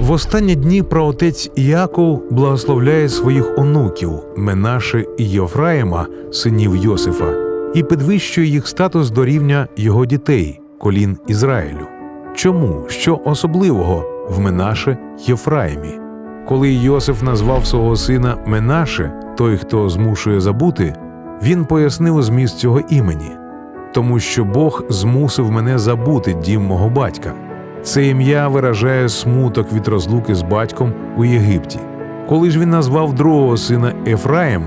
В останні дні праотець Іаков благословляє своїх онуків Менаше і Єфраїма, синів Йосифа, і підвищує їх статус до рівня його дітей, колін Ізраїлю. Чому? Що особливого в Менаше Єфраїмі? Коли Йосиф назвав свого сина Менаше, той, хто змушує забути, він пояснив зміст цього імені, тому що Бог змусив мене забути дім мого батька. Це ім'я виражає смуток від розлуки з батьком у Єгипті. Коли ж він назвав другого сина Ефраїм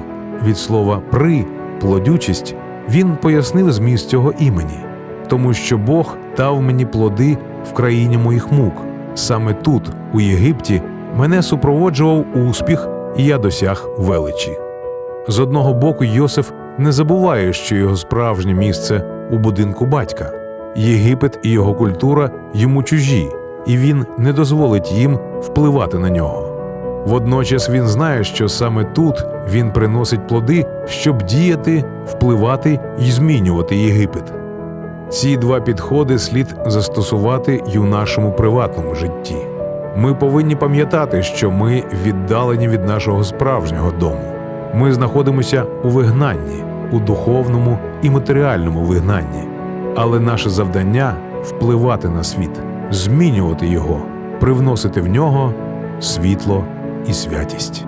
від слова при плодючість, він пояснив зміст цього імені, тому що Бог дав мені плоди в країні моїх мук. Саме тут, у Єгипті, мене супроводжував успіх, і я досяг величі. З одного боку, Йосиф не забуває, що його справжнє місце у будинку батька. Єгипет і його культура йому чужі, і він не дозволить їм впливати на нього. Водночас він знає, що саме тут він приносить плоди, щоб діяти, впливати і змінювати Єгипет. Ці два підходи слід застосувати й у нашому приватному житті. Ми повинні пам'ятати, що ми віддалені від нашого справжнього дому. Ми знаходимося у вигнанні, у духовному і матеріальному вигнанні. Але наше завдання впливати на світ, змінювати його, привносити в нього світло і святість.